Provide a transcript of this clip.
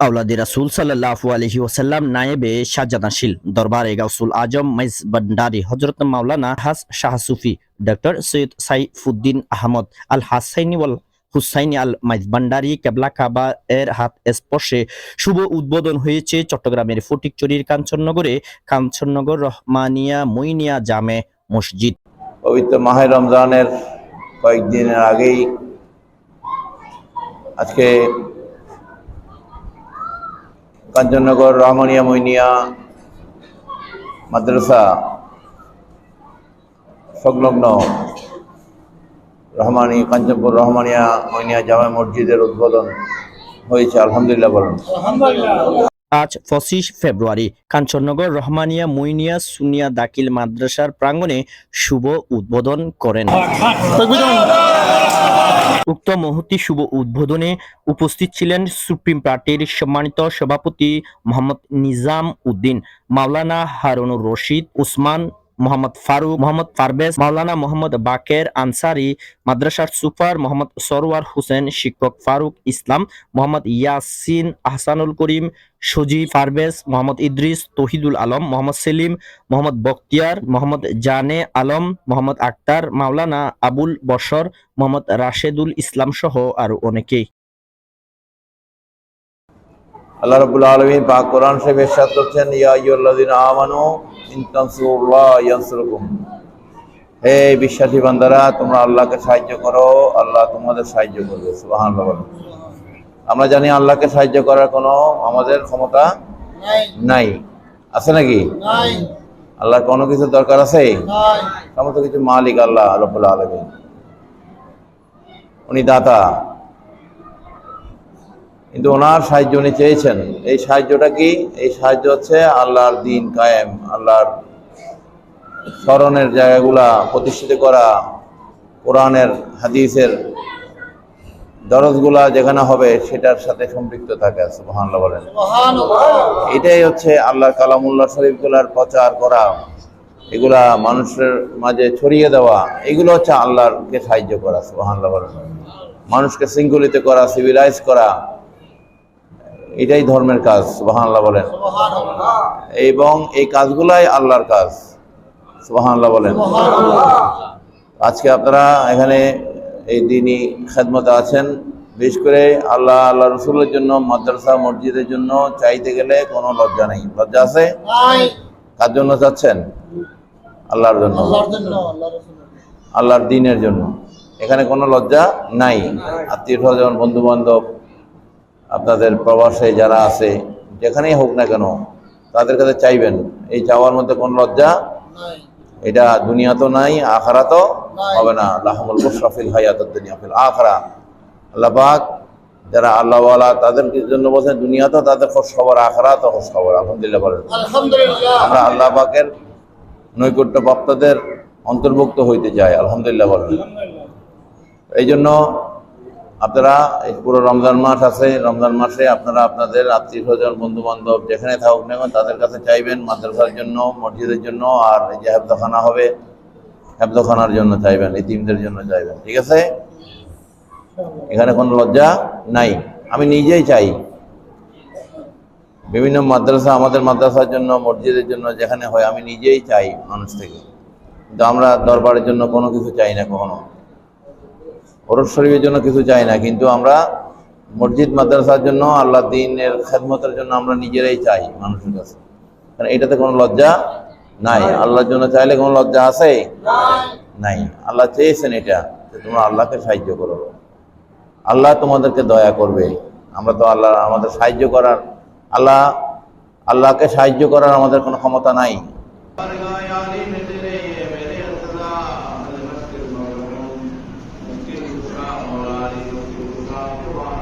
আউলাদি রাসুল সাল্লাহু আলহি ওসাল্লাম নায়েবে শাহজাদাশিল দরবারে গাউসুল আজম মাইজ ভান্ডারি হজরত মাওলানা হাস শাহ সুফি, ডক্টর সৈয়দ সাইফুদ্দিন আহমদ আল হাসাইনি ওয়াল হুসাইনি আল মাইজ ভান্ডারি কেবলা কাবা এর হাত স্পর্শে শুভ উদ্বোধন হয়েছে চট্টগ্রামের ফটিকচুরির কাঞ্চননগরে কাঞ্চননগর রহমানিয়া মইনিয়া জামে মসজিদ। পবিত্র মাহে রমজানের কয়েকদিনের আগেই আজকে কাঞ্চননগর রহমানিয়া মইনিয়া মাদ্রাসা সংলগ্ন রহমানি কাঞ্চনপুর রহমানিয়া মইনিয়া জামা মসজিদের উদ্বোধন হয়েছে। আলহামদুলিল্লাহ বলুন। আজ পঁচিশ ফেব্রুয়ারি কাঞ্চননগর রহমানিয়া মুইনিয়া সুনিয়া দাখিল মাদ্রাসার প্রাঙ্গণে শুভ উদ্বোধন করেন। উক্ত মহতি শুভ উদ্বোধনে উপস্থিত ছিলেন সুপ্রিম পার্টির সম্মানিত সভাপতি মোহাম্মদ নিজাম উদ্দিন, মাওলানা হারুনুর রশিদ, উসমান মোহাম্মদ ফারুক, মোহাম্মদ পারভেজ, মাওলানা মোহাম্মদ বাকের আনসারি, মাদ্রাসার সুপার মোহাম্মদ সরওয়ার হোসেন, শিক্ষক ফারুক ইসলাম, মোহাম্মদ ইয়াসিন আহসানুল করিম, সজীব পারভেজ, মোহাম্মদ ইদ্রিস তহিদুল আলম, মোহাম্মদ সেলিম, মোহাম্মদ বখতিয়ার, মোহাম্মদ জানে আলম, মোহাম্মদ আক্তার, মাওলানা আবুল বশর, মোহাম্মদ রাশেদুল ইসলাম সহ আরও অনেকেই। আল্লাহ রাব্বুল আলামিন পাক কোরআন শরীফ ইরশাদ করছেন, ইয়া আইয়ুহাল্লাযিনা আমানু হে বিশ্বাসী বান্দারা তোমরা আল্লাহকে সাহায্য করো আল্লাহ তোমাদের সাহায্য করবে আমরা জানি আল্লাহকে সাহায্য করার কোনো আমাদের ক্ষমতা নাই। আছে নাকি? নাই। আল্লাহর কোনো কিছু দরকার আছে? সমস্ত কিছু মালিক আল্লাহ রব্বুল আলামিন। উনি দাতা। কিন্তু ওনার সাহায্য উনি চেয়েছেন। এই সাহায্যটা কি? এই সাহায্য হচ্ছে আল্লাহর দিন কায়েম আল্লাহর স্মরণের জায়গাগুলা প্রতিষ্ঠিত করা কোরআনের হাদিসের দরজগুলা যেখানে হবে সেটার সাথে সম্পৃক্ত থাকে সুবহানাল্লাহ বলেন। এটাই হচ্ছে আল্লাহর কালামুল্লাহ শরীফগুলার প্রচার করা এগুলা মানুষের মাঝে ছড়িয়ে দেওয়া এগুলো হচ্ছে আল্লাহরকে সাহায্য করা সুবহানাল্লাহ বলেন। মানুষকে শৃঙ্খলিত করা সিভিলাইজ করা এটাই ধর্মের কাজ সুবহানাল্লাহ বলেন। এবং এই কাজগুলাই আল্লাহর কাজ সুবহানাল্লাহ বলেন। আজকে আপনারা এখানে এই দিনই খেদমতে আছেন। বিশেষ করে আল্লাহ আল্লাহ রসুলের জন্য মাদ্রাসা মসজিদের জন্য চাইতে গেলে কোনো লজ্জা নেই। লজ্জা আছে? কার জন্য চাচ্ছেন? আল্লাহর জন্য। আল্লাহর দিনের জন্য। এখানে কোনো লজ্জা নাই। আত্মীয় স্বজন বন্ধু বান্ধব আপনাদের প্রবাসে যারা আছে যেখানেই হোক না কেন তাদের কাছে চাইবেন এই চাওয়ার মধ্যে কোনো লজ্জা এটা দুনিয়া তো নাই আখারা তো হবে না। লাহমুল মুশরাফিল হায়াত দুনিয়া ফিল আখরা। আল্লাহ পাক যারা আল্লাহওয়ালা তাদের জন্য বলছেন দুনিয়া তো তাদের খোঁজ খবর আখরা তো খোঁজ খবর আলহামদুলিল্লাহ বলেন। আলহামদুলিল্লাহ। আমরা আল্লাহ পাকের নৈকট্য প্রাপ্তদের অন্তর্ভুক্ত হইতে চাই। আলহামদুলিল্লাহ বলেন। এই জন্য আপনারা পুরো রমজান মাস আছে, রমজান মাসে আপনারা আপনাদের আত্মীয় স্বজন বন্ধু বান্ধব যেখানে থাকুক না তাদের কাছে চাইবেন মাদ্রাসার জন্য, মসজিদের জন্য, আর যে হেফদখানা হবে হেফদখানার জন্য চাইবেন, ইতিমদের জন্য চাইবেন, ঠিক আছে? এখানে কোনো লজ্জা নাই। আমি নিজেই চাই। বিভিন্ন মাদ্রাসা, আমাদের মাদ্রাসার জন্য, মসজিদের জন্য যেখানে হয়, আমি নিজেই চাই মানুষ থেকে। কিন্তু আমরা দরবারের জন্য কোনো কিছু চাই না কখনো। ওরস শরীফের জন্য কিছু চাই না, কিন্তু আমরা মসজিদ, মাদ্রাসার জন্য, আল্লাহ দিনের খেদমতের জন্য আমরা নিজেরাই চাই মানুষের কাছে। কারণ এটাতে কোনো লজ্জা নাই। আল্লাহর জন্য চাইলে কোনো লজ্জা আছে? নাই। আল্লাহ চেয়েছেন এটা, যে তোমরা আল্লাহকে সাহায্য করো। আল্লাহ তোমাদেরকে দয়া করবে। আমরা তো আল্লাহ, আমাদের সাহায্য করার, আল্লাহ, আল্লাহকে সাহায্য করার আমাদের কোনো ক্ষমতা নাই। الله